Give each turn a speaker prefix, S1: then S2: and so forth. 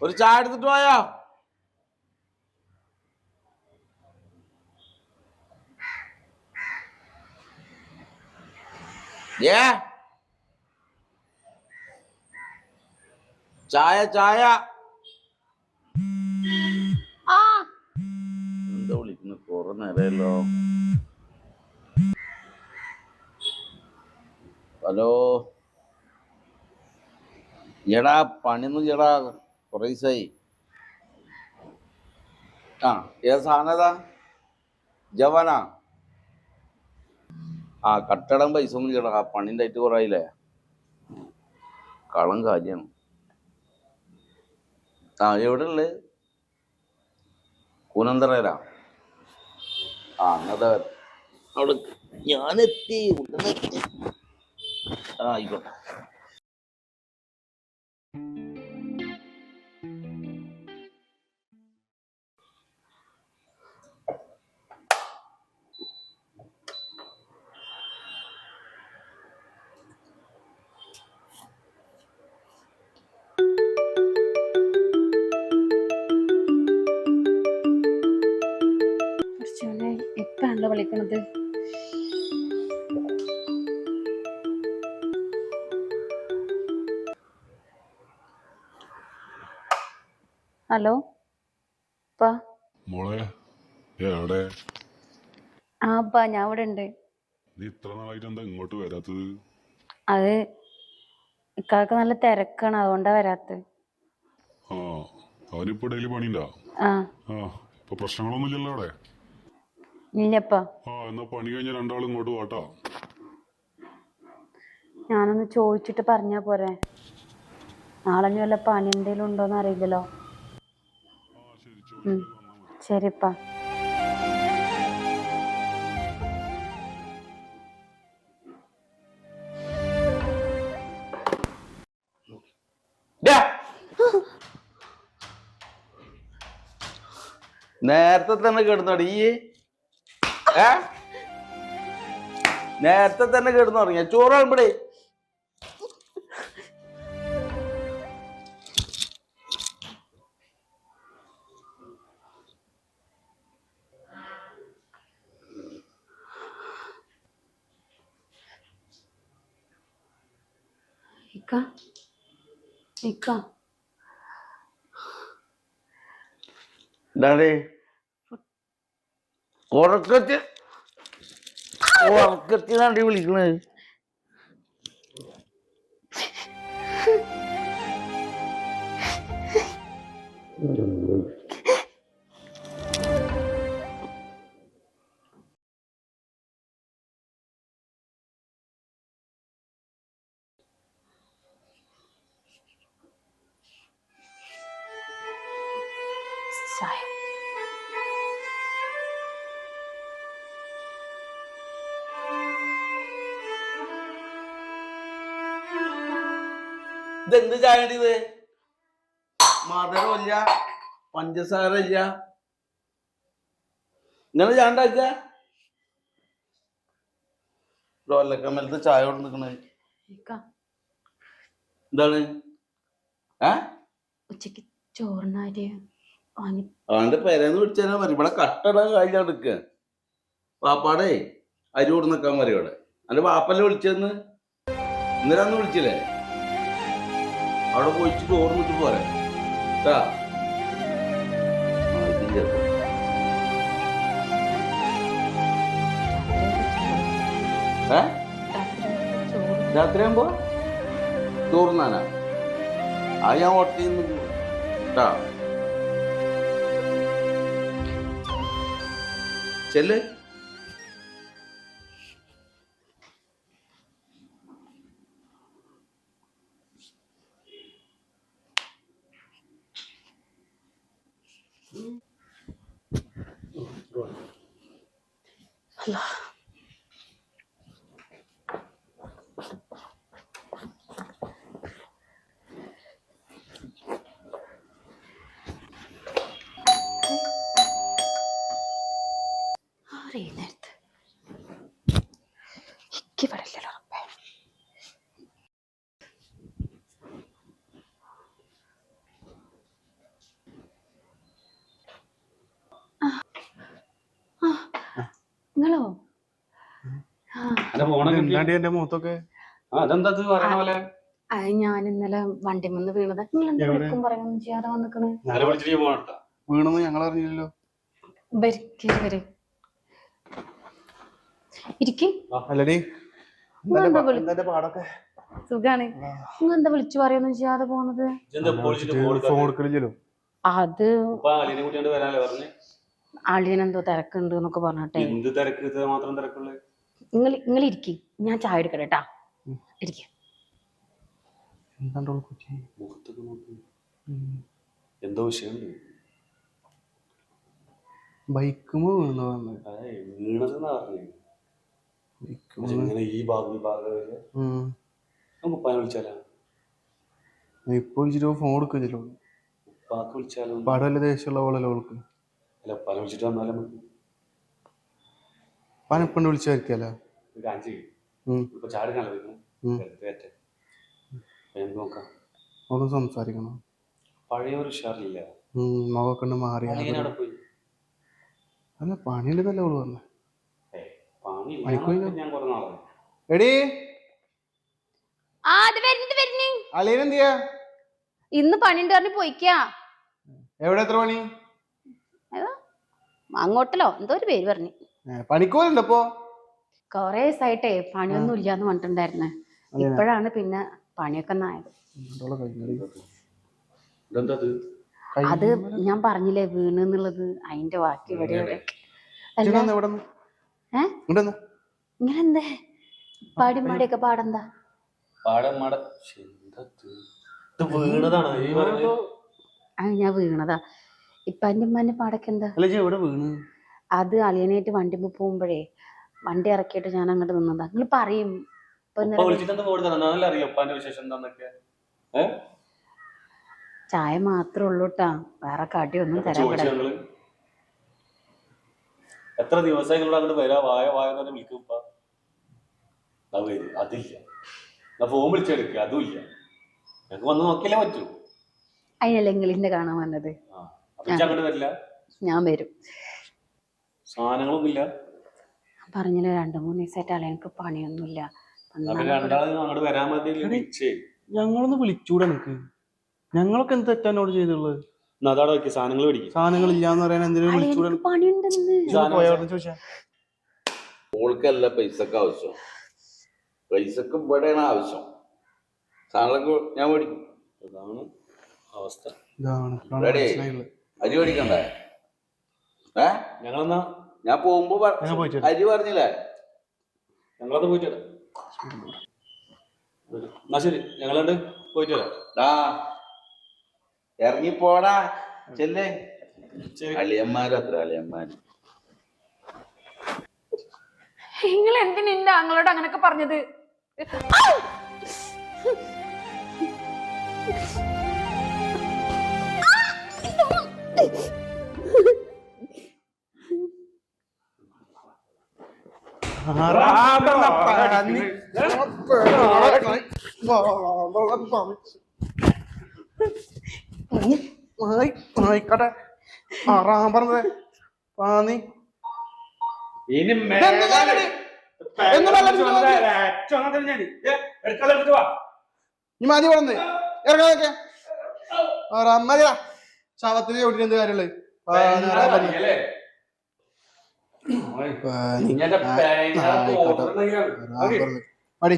S1: ഒരു ചായ എടുത്തിട്ട് പോയോ? ഏ? ചായ ചായ. എന്താ വിളിക്കുന്നു? കുറെ നേരമല്ലോ ഹലോ. എടാ പണിന്ന് ചേടാ കുറേ ദിവസമായി. ആ ഏത് സാധനതാ ജവാനാ? ആ കട്ടടം പൈസ ഒന്നും ചേട്ടാ ആ പണിന്റെ ആയിട്ട് കുറയില്ലേ കളം കാര്യമാണ് ആ എവിടെ ഉള്ളത് കൂനന്തറയിലാ? ആ അങ്ങനത്തെ അവിടെ. ഞാനെത്തി. ആയിക്കോട്ടെ.
S2: ഹലോ. അപ്പാ
S3: മോളെ എവിടെ?
S2: ആ അപ്പാ ഞാൻ ഇവിടെ ഉണ്ട്.
S3: നീ ഇത്ര നാളായിട്ട് എന്താ ഇങ്ങോട്ട് വരാത്തത്?
S2: അത് ഇക്കാക്ക് നല്ല തിരക്കാണ് അതുകൊണ്ടാ വരാത്തത്.
S3: ആ അവനിപ്പോ ഡെയിലി പണിയുണ്ടാ?
S2: ആ.
S3: ആ ഇപ്പൊ പ്രശ്നങ്ങളൊന്നും ഇല്ലല്ലോ അവിടെ
S2: ഇല്ലപ്പാ
S3: ആ എന്നാ പണി കഴിഞ്ഞ രണ്ടാളും ഇങ്ങോട്ട് വാട്ടോ
S2: ഞാനൊന്ന് ചോദിച്ചിട്ട് പറഞ്ഞാ പോരെ. നാളെ ഇനി വല്ല പണി എന്തെങ്കിലും ഉണ്ടോന്ന് അറിയില്ലല്ലോ
S3: ആ ശരി
S2: ഉം.
S3: ചോദിച്ചിട്ട് വന്നാ മതി
S2: ശരിപ്പാ.
S1: നേരത്തെ തന്നെ കിടന്നോടി. ഈ നേരത്തെ തന്നെ കിടന്നുറങ്ങിയ. ചോറ് വിളമ്പടേ
S2: ഇക്ക ഇക്ക
S1: എന്താണ് ഉറക്കത്തി ഉറക്കത്തിനാണ്ടി വിളിക്കണത്
S2: ചായ
S1: ഇതെന്ത് ചായ ഇത്? മധുരമില്ല പഞ്ചസാര ഇല്ല ഇങ്ങനെ ചായ ഉണ്ടാക്കുക ഡോലക്കമ്മലത്തെ ചായ കൊണ്ട് നിൽക്കണത് എന്താണ്? ഏ?
S2: ഉച്ചയ്ക്ക് വാങ്ങി
S1: അവന്റെ പേരെന്ന് വിളിച്ചാൽ മതി. ഇവിടെ കട്ടട കാര്യം എടുക്കുക പാപ്പാടെ അരി കൊടു നിൽക്കാൻ മതി ഇവിടെ. അന്റെ പാപ്പല്ലേ വിളിച്ചെന്ന് ഇന്നലെ വിളിച്ചില്ലേ? അവിടെ പോയിട്ട് ഓർമ്മിച്ച് പോരെ. രാത്രിയാകുമ്പോ ആ, ഇതും ചേർത്ത്. ഏ
S2: ചോറ്
S1: രാത്രി ആകുമ്പോ ചോറുന്നാനാ ആ ഞാൻ ഹോട്ടലിൽ നിന്ന് കേട്ടാ ചെല്ല്
S2: എഴുന്നേൽത്ത് എനിക്ക്
S4: വരല്ലോ ഉറപ്പേ.
S2: നിങ്ങളോ? ഞാൻ ഇന്നലെ വണ്ടി വന്ന് വീണതാ. നിങ്ങളെന്താ പറയാൻ ചെയ്യാതെ വന്നിക്കണേ?
S5: വീണെന്ന് ഞങ്ങൾ അറിഞ്ഞില്ലല്ലോ.
S2: ബരിക്കേ വരും ഇരിക്ക്. സുഖാണ്. നിങ്ങൾ എന്താ വിളിച്ചു പറയൊന്നും ചെയ്യാതെ പോണത്? അത് അളിയനെന്തോ തിരക്കുണ്ട് എന്നൊക്കെ പറഞ്ഞിട്ടെ.
S4: എന്ത് തിരക്ക്? ഇത് മാത്രം തിരക്കുള്ളു?
S2: നിങ്ങൾ നിങ്ങൾ ഇരിക്കി. ഞാൻ ചായ എടുക്കട്ടെ കേട്ടാ ഇരിക്ക.
S4: എന്തോ വിഷയമുണ്ട്. ബൈക്കുമോ വീണതെന്നാ പറഞ്ഞു? ഇങ്ങനെ ഈ ഭാഗം ഈ ഭാഗം വരെ. നമുക്ക് ഉപ്പാനെ വിളിച്ചാലോ?
S5: ഇപ്പൊ വിളിച്ചിട്ട് ഫോൺ
S4: ഉപ്പാക്ക് വിളിച്ചാലോ
S5: ദേഷ്യമുള്ള പോലല്ലോ അവൾക്ക്?
S4: അല്ല ഉപ്പാനെ വിളിച്ചിട്ട് വന്നാലും
S5: വിളിച്ചായിരിക്കല്ല
S4: ഒരു. ഇപ്പൊ നോക്കാം?
S5: ഒന്ന് സംസാരിക്കണം.
S4: പഴയ ഒരു ഉഷാറില്ല.
S5: മുഖമൊക്കെ മാറി അല്ല പണിയുണ്ടല്ലേ അവൾ പറഞ്ഞത്
S4: ഏ പണി
S5: പണിക്ക് പോയില്ല.
S4: ഞാൻ കുറെ നാളെ
S5: എടീ.
S2: ഇന്ന് പണിണ്ട് പറഞ്ഞ് പോയിക്കാ.
S5: എവിടെ എത്ര പണി?
S2: ഏതാ? അങ്ങോട്ടല്ലോ എന്തോ ഒരു പേര് പറഞ്ഞു.
S5: പണിക്കോലുണ്ടപ്പോ
S2: കൊറേ ദിവസമായിട്ടേ പണിയൊന്നും ഇല്ലാന്ന് പറഞ്ഞിട്ടുണ്ടായിരുന്നെ? ഇപ്പോഴാണ് പിന്നെ പണിയൊക്കെ നായത്? അത് ഞാൻ പറഞ്ഞില്ലേ വീണ് എന്നുള്ളത്. അതിന്റെ ബാക്കി ഇവിടെ ഇങ്ങനെ പാടെന്താ? ആ ഞാൻ വീണതാ. ഇപ്പൊ എന്റെ ഉമ്മാന്റെ പാടൊക്കെ എന്താ? അത് അളിയനായിട്ട് വണ്ടി പോകുമ്പോഴേ വണ്ടി ഇറക്കിയിട്ട് ഞാൻ അങ്ങോട്ട് നിന്നതാ. നിങ്ങൾ പറയും. ചായ
S4: മാത്രമേ
S2: ഉള്ളൂട്ടാ.
S4: വേറെ കാട്ടി ഒന്നും തരാൻ നല്ല അറിയാം ഉപ്പാന്റെ വിശേഷം എന്താന്നൊക്കെ
S2: ചായ മാത്രമേ ഉള്ളൂ ട്ടാ വേറെ കടിയൊന്നും തരാൻ
S4: ചോദിച്ചു
S2: പറ്റില്ല
S4: ഞങ്ങൾ എത്ര ദിവസമായി നിങ്ങളോട് അങ്ങോട്ട് വരാ? വായ വായ തന്നെ പറഞ്ഞ് വിളിക്കും ഇപ്പൊ അതില്ല. എന്നാ ഫോൺ വിളിച്ചെടുക്കുക അതും ഇല്ല ഞങ്ങൾക്ക് വന്ന് നോക്കിയാലേ പറ്റൂ.
S2: അതിനല്ലേ കാണാൻ വന്നത്.
S4: അങ്ങോട്ട് വരില്ല?
S2: ഞാൻ വരും.
S4: സാധനങ്ങളൊന്നും ഇല്ല
S2: പറഞ്ഞില്ല രണ്ടു മൂന്ന് ദിവസമായിട്ട് എനിക്ക് പണിയൊന്നുമില്ല.
S5: ഞങ്ങളൊന്ന് വിളിച്ചൂടെ നിനക്ക് ഞങ്ങളൊക്കെ എന്ത് തെറ്റാനോട് ചെയ്തുള്ളത്?
S4: അതവിടെ വെക്കി? സാധനങ്ങൾ മേടിക്കും.
S5: സാധനങ്ങൾ ഇല്ലാന്ന് പറയാൻ എന്തിനും വിളിച്ചൂടെ?
S2: അളിയനക്ക് പണിയുണ്ടെന്ന്.
S5: ചോദിച്ചാ?
S1: ഓൾക്കല്ല പൈസക്ക് ആവശ്യം. പൈസക്ക് ഇവിടെയാണ് ആവശ്യം. സാധനങ്ങളൊക്കെ ഞാൻ മേടിക്കും.
S4: അതാണ് അവസ്ഥ.
S1: അരി മേടിക്കണ്ടേ? ഏ?
S4: ഞങ്ങളെന്നാ?
S1: ഞാൻ പോകുമ്പോ. അരി പറഞ്ഞില്ലേ?
S4: ഞങ്ങളത് പോയിട്ട് എന്നാ ശരി. ഞങ്ങളുണ്ട് പോയിട്ട് വരാം
S1: ആ ഇറങ്ങിപ്പോടാ. ചെല്ലേ. അളിയന്മാരത്ര അളിയന്മാര്
S2: നിങ്ങൾ എന്തിനാ എന്റെ ആങ്ങളോട് അങ്ങനൊക്കെ പറഞ്ഞത്?
S5: ആയിക്കോട്ടെ ആറാം പറഞ്ഞത് പാന്നി.
S4: ഇനി
S5: മതി പറഞ്ഞത് ഇറങ്ങാതൊക്കെ. മതിയാ ശവത്തിന് ചോട്ടിന് എന്ത്. ആയിക്കോട്ടെ. മടി